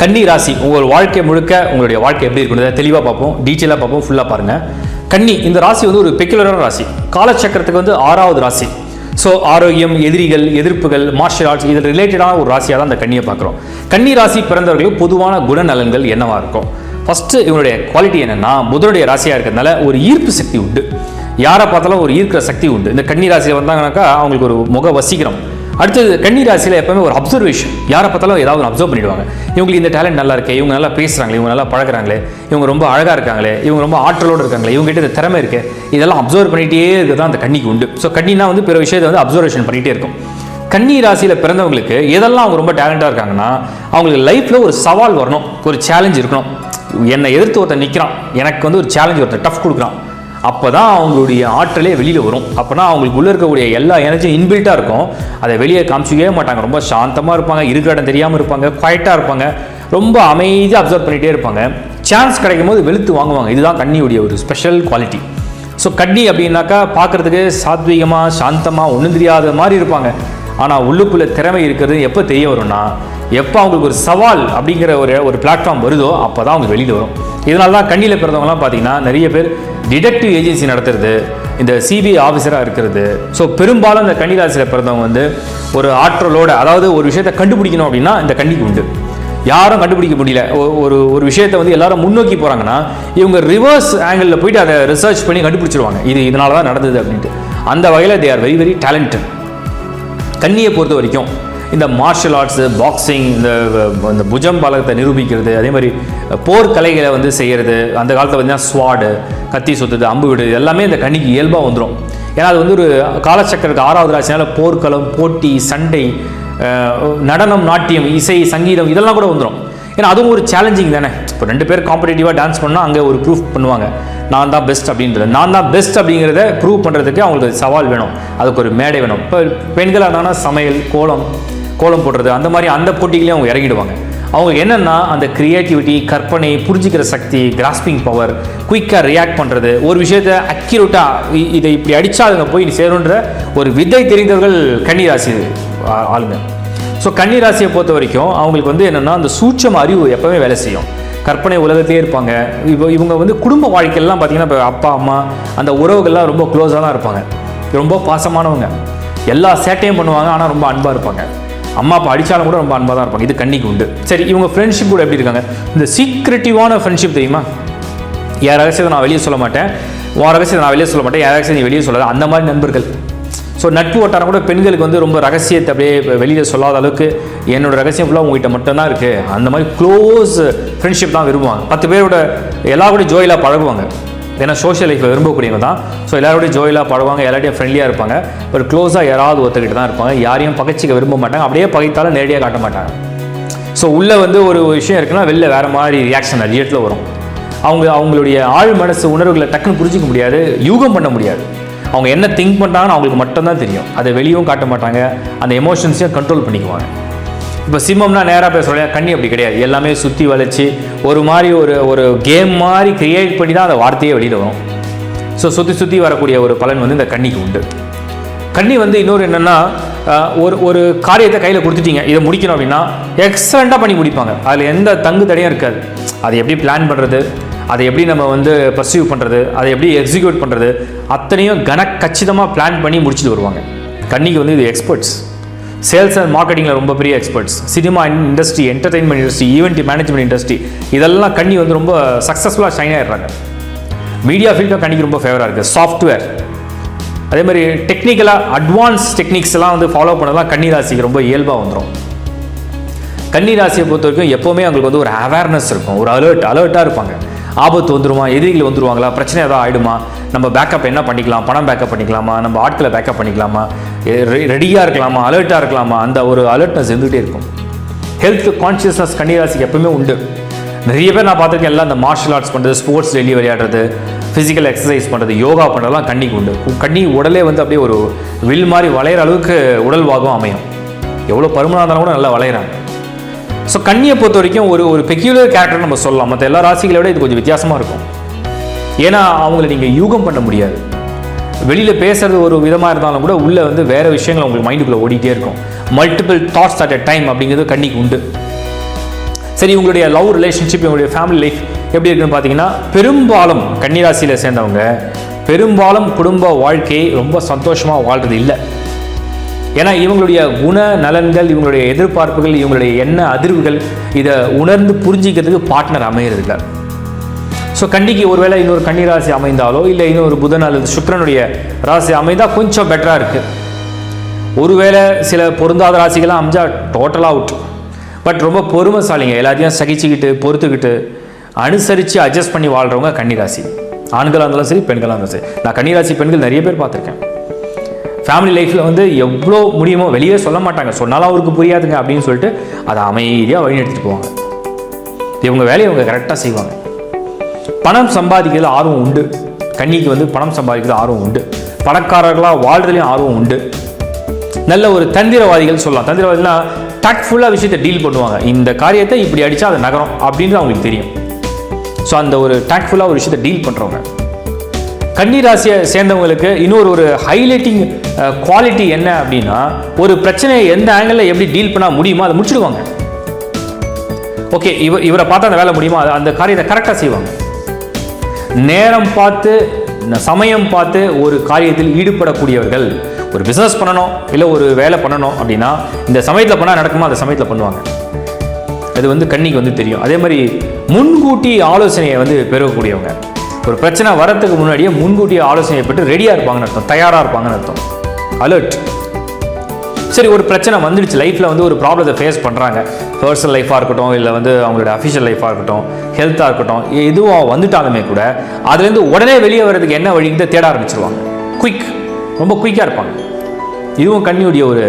கன்னி ராசி உங்கள் வாழ்க்கை முழுக்க உங்களுடைய வாழ்க்கை எப்படி இருக்குன்றதை தெளிவாக பார்ப்போம் டீட்டெயிலாக பார்ப்போம் ஃபுல்லாக பாருங்கள் கன்னி இந்த ராசி வந்து ஒரு பெக்குலரான ராசி. காலச்சக்கரத்துக்கு வந்து ஆறாவது ராசி. ஸோ ஆரோக்கியம் எதிரிகள் எதிர்ப்புகள் மார்ஷல் ஆர்ட்ஸ் இதில் ரிலேட்டடான ஒரு ராசியாக தான் அந்த கண்ணியை பார்க்குறோம். கன்னி ராசி பிறந்தவர்களுக்கு பொதுவான குணநலன்கள் என்னவாக இருக்கும்? ஃபஸ்ட்டு இவனுடைய குவாலிட்டி என்னென்னா புதனுடைய ராசியாக இருக்கிறதுனால ஒரு ஈர்ப்பு சக்தி உண்டு. யாரை பார்த்தாலும் ஒரு ஈர்க்கிற சக்தி உண்டு. இந்த கன்னி ராசியில் வந்தாங்கனாக்கா அவங்களுக்கு ஒரு முக வசீகரம். அடுத்தது கன்னிராசியில் எப்பவுமே ஒரு அப்சர்வேஷன் யாரை பார்த்தாலும் ஏதாவது ஒன்று அப்சர்வ் பண்ணிடுவாங்க. இவங்களுக்கு இந்த டேலண்ட் நல்லா இருக்கே இவங்க நல்லா பேசுகிறாங்களே இவங்க நல்லா பழகுறாங்களே இவங்க ரொம்ப அழகாக இருக்காங்களே இவங்க ரொம்ப ஆற்றலோடு இருக்காங்களே இவங்க கிட்ட இந்த திறமை இருக்கு இதெல்லாம் அப்சர்வ் பண்ணிகிட்டே இருக்கிறது தான் அந்த கண்ணிக்கு உண்டு. ஸோ கண்ணினா வந்து பிற விஷயத்தை வந்து அப்சர்வேஷன் பண்ணிகிட்டே இருக்கும். கன்னி ராசியில் பிறந்தவங்களுக்கு எதெல்லாம் அவங்க ரொம்ப டேலண்டாக இருக்காங்கன்னா அவங்களுக்கு லைஃப்பில் ஒரு சவால் வரணும் ஒரு சேலஞ்ச் இருக்கணும். என்னை எதிர்த்து ஒருத்தன் நிற்கிறான் எனக்கு வந்து ஒரு சேலஞ்ச் ஒருத்தன் டஃப் கொடுக்குறான். அப்போ தான் அவங்களுடைய ஆற்றலே வெளியில் வரும். அப்போனா அவங்களுக்கு உள்ளே இருக்கக்கூடிய எல்லா எனர்ஜியும் இன்பில்ட்டாக இருக்கும். அதை வெளியே காமிச்சிக்கவே மாட்டாங்க. ரொம்ப சாந்தமாக இருப்பாங்க. இருக்கிற இடம் தெரியாமல் இருப்பாங்க. குவைட்டாக இருப்பாங்க. ரொம்ப அமைதியாக அப்சர்வ் பண்ணிகிட்டே இருப்பாங்க. சான்ஸ் கிடைக்கும் போது வெளுத்து வாங்குவாங்க. இதுதான் கண்ணியுடைய ஒரு ஸ்பெஷல் குவாலிட்டி ஸோ கண்ணி அப்படின்னாக்கா பார்க்குறதுக்கு சாத்வீகமாக சாந்தமாக ஒன்றும் தெரியாத மாதிரி இருப்பாங்க. ஆனால் உள்ளுக்குள்ளே திறமை இருக்கிறது எப்போ தெரிய வரும்னா எப்போ அவங்களுக்கு ஒரு சவால் அப்படிங்கிற ஒரு ஒரு பிளாட்ஃபார்ம் வருதோ அப்போ தான் அவங்க வெளியில் வரும். இதனால தான் கண்ணியில் பிறந்தவங்கலாம் பார்த்தீங்கன்னா நிறைய பேர் டிடெக்டிவ் ஏஜென்சி நடத்துறது இந்த சிபிஐ ஆஃபீஸராக இருக்கிறது. ஸோ பெரும்பாலும் இந்த கன்னிராசியில் பிறந்தவங்க வந்து ஒரு ஆற்றலோட அதாவது ஒரு விஷயத்தை கண்டுபிடிக்கணும் அப்படின்னா இந்த கன்னிக்கு உண்டு. யாரும் கண்டுபிடிக்க முடியல. ஒரு ஒரு விஷயத்தை வந்து எல்லாரும் முன்னோக்கி போகிறாங்கன்னா இவங்க ரிவர்ஸ் ஆங்கிளில் போயிட்டு அதை ரிசர்ச் பண்ணி கண்டுபிடிச்சிருவாங்க. இது இதனால தான் நடந்தது அப்படின்ட்டு. அந்த வகையில் they are very very talented கண்ணியை பொறுத்த வரைக்கும் இந்த மார்ஷல் ஆர்ட்ஸு பாக்ஸிங் இந்த இந்த புஜம் பலகத்தை நிரூபிக்கிறது அதே மாதிரி போர்க்கலைகளை வந்து செய்கிறது அந்த காலத்தில் பார்த்தீங்கன்னா ஸ்வாடு கத்தி சுத்துது அம்பு விடு எல்லாமே இந்த கண்ணிக்கு இயல்பாக வந்துடும் ஏன்னா அது வந்து ஒரு காலச்சக்கரத்துக்கு ஆறாவது ராசினால போர்க்களம் போட்டி சண்டை நடனம் நாட்டியம் இசை சங்கீதம் இதெல்லாம் கூட வந்துடும் ஏன்னா அதுவும் ஒரு சேலஞ்சிங் தானே. இப்போ ரெண்டு பேர் காம்படிட்டிவாக டான்ஸ் பண்ணால் அங்கே ஒரு ப்ரூஃப் பண்ணுவாங்க. நான் தான் பெஸ்ட் அப்படின்றது. நான் தான் பெஸ்ட் அப்படிங்கிறத ப்ரூவ் பண்ணுறதுக்கு அவங்களுக்கு சவால் வேணும். அதுக்கு ஒரு மேடை வேணும். இப்போ பெண்கள் இருந்தாங்கன்னா சமையல் கோலம் கோலம் போடுறது அந்த மாதிரி அந்த போட்டிகளையும் அவங்க இறங்கிடுவாங்க. அவங்க என்னென்னா அந்த க்ரியேட்டிவிட்டி கற்பனை புரிஞ்சிக்கிற சக்தி கிராஸ்பிங் பவர் குயிக்காக ரியாக்ட் பண்ணுறது ஒரு விஷயத்தை அக்யூரேட்டாக இதை இப்படி அடித்தா அதுங்க போய் சேருன்ற ஒரு வித்தை தெரிந்தவர்கள் கன்னிராசி ஆளுங்க. ஸோ கன்னிராசியை பொறுத்த வரைக்கும் அவங்களுக்கு வந்து என்னென்னா அந்த சூட்சம அறிவு எப்போவுமே வேலை செய்யும். கற்பனை உலகத்திலே இருப்பாங்க. இப்போ இவங்க வந்து குடும்ப வாழ்க்கையெல்லாம் பார்த்திங்கன்னா இப்போ அப்பா அம்மா அந்த உறவுகள்லாம் ரொம்ப க்ளோஸாக தான் இருப்பாங்க. ரொம்ப பாசமானவங்க. எல்லா சேட்டையும் பண்ணுவாங்க ஆனால் ரொம்ப அன்பாக இருப்பாங்க. அம்மா அப்பா அடித்தாலும் கூட ரொம்ப அன்பாக தான் இருப்பாங்க. இது கண்ணிக்கு உண்டு. சரி இவங்க ஃப்ரெண்ட்ஷிப் கூட எப்படி இருக்காங்க? இந்த சீக்ரெட்டிவான ஃப்ரெண்ட்ஷிப் தெரியுமா? யார் ரகசியத்தை நான் வெளியே சொல்ல மாட்டேன். உன் ரகசியத்தை நான் வெளியே சொல்ல மாட்டேன். யார் ரகசியத்தை நீ வெளியே சொல்லாத அந்த மாதிரி நண்பர்கள். ஸோ நட்பு வட்டாரம் கூட பெண்களுக்கு வந்து ரொம்ப ரகசியத்தை அப்படியே வெளியில் சொல்லாத அளவுக்கு என்னோட ரகசியம் ஃபுல்லாக உங்ககிட்ட மட்டும்தான் இருக்குது அந்த மாதிரி க்ளோஸ் ஃப்ரெண்ட்ஷிப் தான் விரும்புவாங்க. பத்து பேரோட எல்லா கூட ஜோயிலாக பழகுவாங்க. ஏன்னா சோஷியல் லைஃப்பை விரும்பக்கூடியவங்க தான். ஸோ எல்லாரோடய ஜோயிலாக பழகுவாங்க எல்லாரையும் ஃப்ரெண்ட்லியாக இருப்பாங்க. ஒரு க்ளோஸாக யாராவது ஒருத்தர்கிட்ட தான் இருப்பாங்க. யாரையும் பகைச்சிக்க விரும்ப மாட்டாங்க. அப்படியே பகைத்தாலும் நேரடியாக காட்ட மாட்டாங்க. ஸோ உள்ளே வந்து ஒரு விஷயம் இருக்குன்னா வெளில வேறு மாதிரி ரியாக்ஷன் ரியட்டில் வரும். அவங்க அவங்களுடைய ஆழ் மனசு உணர்வுகளை டக்குன்னு புரிஞ்சிக்க முடியாது யூகம் பண்ண முடியாது. அவங்க என்ன திங்க் பண்ணுறாங்கன்னு அவங்களுக்கு மட்டும்தான் தெரியும். அதை வெளியும் காட்ட மாட்டாங்க. அந்த எமோஷன்ஸையும் கண்ட்ரோல் பண்ணிக்குவாங்க. இப்போ சிம்மம்னா நேராக பேசுகிறோம் கண்ணி அப்படி கிடையாது. எல்லாமே சுற்றி வளைச்சி ஒரு மாதிரி ஒரு ஒரு கேம் மாதிரி கிரியேட் பண்ணி தான் அந்த வார்த்தையே வெளியில் வரும். ஸோ சுற்றி சுற்றி வரக்கூடிய ஒரு பலன் வந்து இந்த கன்னிக்கு உண்டு. கண்ணி வந்து இன்னொரு என்னென்னா ஒரு ஒரு காரியத்தை கையில் கொடுத்துட்டீங்க இதை முடிக்கணும் அப்படின்னா எக்ஸலண்ட்டாக பண்ணி முடிப்பாங்க. அதில் எந்த தங்கு தடையும் இருக்காது. அதை எப்படி பிளான் பண்ணுறது அதை எப்படி நம்ம வந்து பர்சீவ் பண்ணுறது அதை எப்படி எக்ஸிக்யூட் பண்ணுறது அத்தனையும் கன கச்சிதமாக பிளான் பண்ணி முடிச்சுட்டு வருவாங்க. கண்ணிக்கு வந்து இது எக்ஸ்பர்ட்ஸ் சேல்ஸ் அண்ட் மார்க்கெட்டிங்கில் ரொம்ப பெரிய experts cinema industry entertainment industry event management industry இதெல்லாம் கண்ணி வந்து ரொம்ப சக்ஸஸ்ஃபுல்லாக ஷைன் ஆகிடுறாங்க மீடியா ஃபீல்டும் கண்ணிக்கு ரொம்ப ஃபேவராக இருக்குது சாஃப்ட்வேர் அதே மாதிரி டெக்னிக்கலாக அட்வான்ஸ் டெக்னிக்ஸ் எல்லாம் வந்து ஃபாலோ பண்ணலாம் கன்னி ராசிக்கு ரொம்ப இயல்பாக வந்துடும் கன்னி ராசியை பொறுத்த வரைக்கும் எப்போவுமே அவங்களுக்கு வந்து ஒரு அவேர்னஸ் இருக்கும். ஒரு அலர்ட் அலர்ட்டாக இருப்பாங்க. ஆபத்து வந்துருமா? எதிரிகள் வந்துருவாங்களா? பிரச்சனை ஏதாவது ஆகிடுமா நம்ம பேக்கப் என்ன பண்ணிக்கலாம்? பணம் பேக்கப் பண்ணிக்கலாமா? நம்ம ஆட்களை பேக்கப் பண்ணிக்கலாமா? ரெடியாக இருக்கலாமா? அலர்ட்டாக இருக்கலாமா? அந்த ஒரு அலர்ட்னஸ் இருந்துகிட்டே இருக்கும். ஹெல்த் கான்ஷியஸ்னஸ் கன்னிராசிக்கு எப்பவுமே உண்டு. நிறைய பேர் நான் பார்த்துருக்கேன் எல்லாம் இந்த மார்ஷல் ஆர்ட்ஸ் பண்ணுறது ஸ்போர்ட்ஸ் டெய்லி விளையாடுறது ஃபிசிக்கல் எக்ஸசைஸ் பண்ணுறது யோகா பண்ணுறதுலாம் கண்ணிக்கு உண்டு. கண்ணி உடலே வந்து அப்படியே ஒரு வில் மாதிரி வளையிற அளவுக்கு உடல் வாகம் அமையும். எவ்வளோ பருமனாக இருந்தாலும் கூட நல்லா வளையிறாங்க. ஸோ கண்ணியை பொறுத்த வரைக்கும் ஒரு ஒரு பெக்யூலர் கேரக்டர் நம்ம சொல்லலாம். மற்ற எல்லா ராசிகளை விட இது கொஞ்சம் வித்தியாசமாக இருக்கும். ஏன்னா அவங்கள நீங்கள் யூகம் பண்ண முடியாது. வெளியில் பேசுறது ஒரு விதமாக இருந்தாலும் கூட உள்ளே வந்து வேறு விஷயங்கள் உங்களுக்கு மைண்டுக்குள்ளே ஓடிட்டே இருக்கும். Multiple thoughts at a time அப்படிங்கிறது கண்ணிக்கு உண்டு. சரி உங்களுடைய லவ் ரிலேஷன்ஷிப் உங்களுடைய ஃபேமிலி லைஃப் எப்படி இருக்குன்னு பார்த்தீங்கன்னா பெரும்பாலும் கன்னிராசியில் சேர்ந்தவங்க பெரும்பாலும் குடும்ப வாழ்க்கையை ரொம்ப சந்தோஷமாக வாழ்கிறது இல்லை. ஏன்னா இவங்களுடைய குண நலன்கள் இவங்களுடைய எதிர்பார்ப்புகள் இவங்களுடைய எண்ண அதிர்வுகள் இதை உணர்ந்து புரிஞ்சிக்கிறதுக்கு பார்ட்னர் அமைகிறது இல்லை ஸோ கண்டிக்கு ஒருவேளை இன்னொரு கன்னி ராசி அமைந்தாலோ இல்லை இன்னொரு புதன் அல்லது சுக்கிரனுடைய ராசி அமைந்தால் கொஞ்சம் பெட்டராக இருக்குது ஒருவேளை சில பொருந்தாத ராசிகள்லாம் அமைஞ்சா டோட்டலாக அவுட் பட் ரொம்ப பொறுமைசாலிங்க. எல்லாத்தையும் சகிச்சுக்கிட்டு பொறுத்துக்கிட்டு அனுசரித்து அட்ஜஸ்ட் பண்ணி வாழ்கிறவங்க கன்னிராசி. ஆண்களாக இருந்தாலும் சரி பெண்களாக இருந்தாலும் சரி. நான் கன்னிராசி பெண்கள் நிறைய பேர் பார்த்துருக்கேன். ஃபேமிலி லைஃப்பில் வந்து எவ்வளோ முடியுமோ வெளியே சொல்ல மாட்டாங்க. சொன்னாலும் அவருக்கு புரியாதுங்க அப்படின்னு சொல்லிட்டு அதை அமைதியாக வழி எடுத்துகிட்டு போவாங்க. இவங்க வேலையை இவங்க கரெக்டாக செய்வாங்க. பணம் சம்பாதிக்கிறது ஆர்வம் உண்டு. கன்னிக்கு வந்து பணம் சம்பாதிக்கிறது ஆர்வம் உண்டு. பணக்காரர்களாக வாழ்றதுலையும் ஆர்வம் உண்டு. நல்ல ஒரு தந்திரவாதிகள் சொல்லலாம். தந்திரவாதிகள்னா டக்ஃபுல்லாக விஷயத்தை டீல் பண்ணுவாங்க. இந்த காரியத்தை இப்படி அடித்தா அது நகரம் அப்படின்னு அவங்களுக்கு தெரியும். ஸோ அந்த ஒரு டேக்ஃபுல்லாக ஒரு விஷயத்தை டீல் பண்ணுறவங்க கன்னி ராசியை சேர்ந்தவங்களுக்கு இன்னொரு ஒரு ஹைலைட்டிங் குவாலிட்டி என்ன அப்படின்னா ஒரு பிரச்சனையை எந்த ஆங்கிளில் எப்படி டீல் பண்ண முடியுமோ அதை முடிச்சிடுவாங்க. ஓகே இவர் இவரை பார்த்தா அந்த வேலை முடியுமா? அந்த காரியத்தை கரெக்டாக செய்வாங்க. நேரம் பார்த்து சமயம் பார்த்து ஒரு காரியத்தில் ஈடுபடக்கூடியவர்கள் ஒரு பிஸ்னஸ் பண்ணணும் இல்லை ஒரு வேலை பண்ணணும் அப்படின்னா இந்த சமயத்தில் பண்ணால் நடக்குமா? அந்த சமயத்தில் பண்ணுவாங்க. அது வந்து கண்ணிக்கு வந்து தெரியும். அதே மாதிரி முன்கூட்டி ஆலோசனையை வந்து பெறக்கூடியவங்க. ஒரு பிரச்சனை வரத்துக்கு முன்னாடியே முன்கூட்டியே ஆலோசனை பெற்று ரெடியாக இருப்பாங்கன்னு அர்த்தம் தயாராக இருப்பாங்கன்னு அர்த்தம். அலர்ட் சரி ஒரு பிரச்சனை வந்துடுச்சு. லைஃப்பில் வந்து ஒரு ப்ராப்ளத்தை ஃபேஸ் பண்ணுறாங்க பர்சனல் லைஃபாக இருக்கட்டும் இல்லை வந்து அவங்களோட அஃபிஷியல் லைஃபாக இருக்கட்டும் ஹெல்த்தாக இருக்கட்டும் எதுவும் வந்துட்டாலுமே கூட அதுலேருந்து உடனே வெளியே வர்றதுக்கு என்ன வழிங்கிறத தேட ஆரம்பிச்சிருவாங்க. குயிக் ரொம்ப குயிக்காக இருப்பாங்க. இதுவும் கண்ணியுடைய ஒரு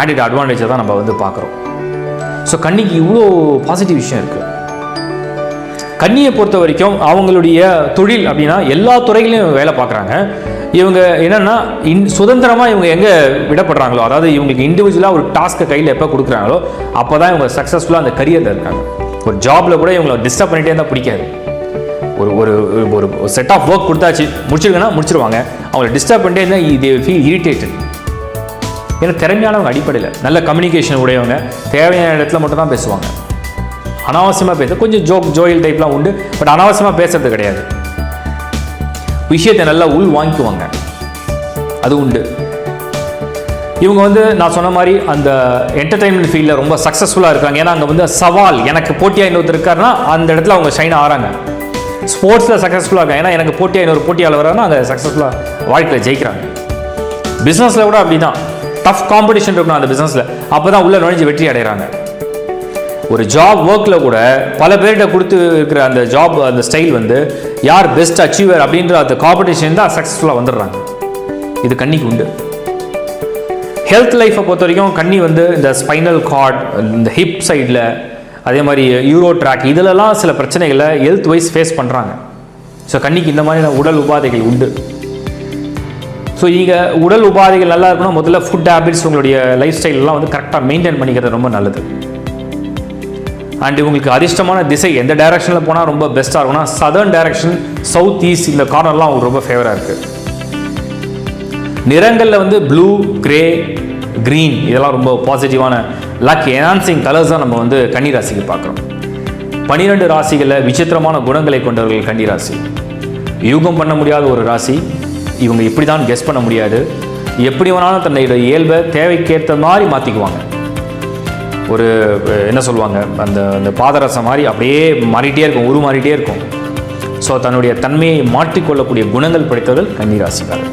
ஆடிட் அட்வான்டேஜை தான் நம்ம வந்து பார்க்குறோம். ஸோ கண்ணிக்கு இவ்வளோ பாசிட்டிவ் விஷயம் இருக்குது கன்னியை பொறுத்த வரைக்கும் அவங்களுடைய தொழில் அப்படின்னா எல்லா துறைகளையும் வேலை பார்க்குறாங்க. இவங்க என்னென்னா இன் சுதந்திரமாக இவங்க எங்கே விடப்படுறாங்களோ அதாவது இவங்களுக்கு இண்டிவிஜுவலாக ஒரு டாஸ்க்கை கையில் எப்போ கொடுக்குறாங்களோ அப்போ தான் இவங்க சக்ஸஸ்ஃபுல்லாக அந்த கரியரில் இருக்காங்க. ஒரு ஜாபில் கூட இவங்களை டிஸ்டர்ப் பண்ணிகிட்டே இருந்தால் பிடிக்காது. ஒரு ஒரு ஒரு செட் ஆஃப் ஒர்க் கொடுத்தாச்சு முடிச்சிருக்கேன்னா முடிச்சிருவாங்க. அவங்களை டிஸ்டர்ப் பண்ணிட்டே இருந்தால் இது ஃபீல் இரிட்டேட்டட் ஏன்னா திறமையானவங்க அடிப்படையில் நல்ல கம்யூனிகேஷன் உடையவங்க தேவையான இடத்துல மட்டும் தான் பேசுவாங்க. அனாவசியமாக பேச கொஞ்சம் ஜோக் ஜோயில் டைப்லாம் உண்டு பட் அனாவசியமாக பேசுறது கிடையாது. விஷயத்தை நல்லா உள் வாங்கிக்குவாங்க. அது உண்டு. இவங்க வந்து நான் சொன்ன மாதிரி அந்த என்டர்டைன்மெண்ட் ஃபீல்டில் ரொம்ப சக்ஸஸ்ஃபுல்லாக இருக்காங்க. ஏன்னா அங்கே வந்து சவால் எனக்கு போட்டியாக இன்னொருத்தர் இருக்காருன்னா அந்த இடத்துல அவங்க ஷைன் ஆகிறாங்க ஸ்போர்ட்ஸில் சக்ஸஸ்ஃபுல்லாக இருக்காங்க. ஏன்னா எனக்கு போட்டியாக இன்னொரு போட்டியாளர் வராங்கன்னா அங்கே சக்ஸஸ்ஃபுல்லாக வாழ்க்கையில் ஜெயிக்கிறாங்க. பிஸ்னஸில் கூட அப்படி தான் டஃப் காம்படிஷன் இருக்கணும் அந்த பிஸ்னஸில் அப்போ தான் உள்ளே நுழைஞ்சு வெற்றி அடைகிறாங்க ஒரு ஜாப் ஒர்க்கில் கூட பல பேர்கிட்ட கொடுத்து இருக்கிற அந்த ஜாப் அந்த ஸ்டைல் வந்து யார் பெஸ்ட் அச்சீவர் அப்படின்ற அந்த காம்படிஷன் தான் சக்ஸஸ்ஃபுல்லாக வந்துடுறாங்க. இது கன்னிக்கு உண்டு. ஹெல்த் லைஃப்பை பொறுத்த வரைக்கும் கன்னி வந்து இந்த ஸ்பைனல் கார்ட் இந்த ஹிப் சைடில் அதே மாதிரி யூரோ ட்ராக் இதிலலாம் சில பிரச்சனைகளை ஹெல்த் வைஸ் ஃபேஸ் பண்ணுறாங்க ஸோ கன்னிக்கு இந்த மாதிரியான உடல் உபாதைகள் உண்டு. ஸோ இங்கே உடல் உபாதைகள் நல்லா இருக்கணும். முதல்ல ஃபுட் ஹேபிட்ஸ் உங்களுடைய லைஃப் ஸ்டைல்லாம் வந்து கரெக்டாக மெயின்டைன் பண்ணிக்கிறது ரொம்ப நல்லது. அண்ட் உங்களுக்கு அதிர்ஷ்டமான திசை எந்த டைரக்ஷனில் போனால் ரொம்ப பெஸ்ட்டாக இருக்கும்னா சதர்ன் டைரக்ஷன் சவுத் ஈஸ்ட் இந்த கார்னர்லாம் உங்களுக்கு ரொம்ப ஃபேவராக இருக்குது நிறங்களில் வந்து ப்ளூ கிரே க்ரீன் இதெல்லாம் ரொம்ப பாசிட்டிவான லக் எனான்சிங் கலர்ஸ் தான் நம்ம வந்து கன்னி ராசிக்கு பார்க்குறோம். பனிரெண்டு ராசிகளில் விசித்திரமான குணங்களை கொண்டவர்கள் கன்னி ராசி யூகம் பண்ண முடியாத ஒரு ராசி. இவங்க இப்படி தான் கெஸ் பண்ண முடியாது. எப்படி வேணாலும் தன்னுடைய இயல்பை தேவைக்கேற்ற மாதிரி மாற்றிக்குவாங்க ஒரு என்ன சொல்லுவாங்க அந்த அந்த பாதரசம் மாதிரி அப்படியே மாறிட்டே இருக்கும் உருமாறிட்டே இருக்கும். ஸோ தன்னுடைய தன்மையை மாற்றிக்கொள்ளக்கூடிய குணங்கள் படைத்தவர்கள் கன்னிராசிக்காரர்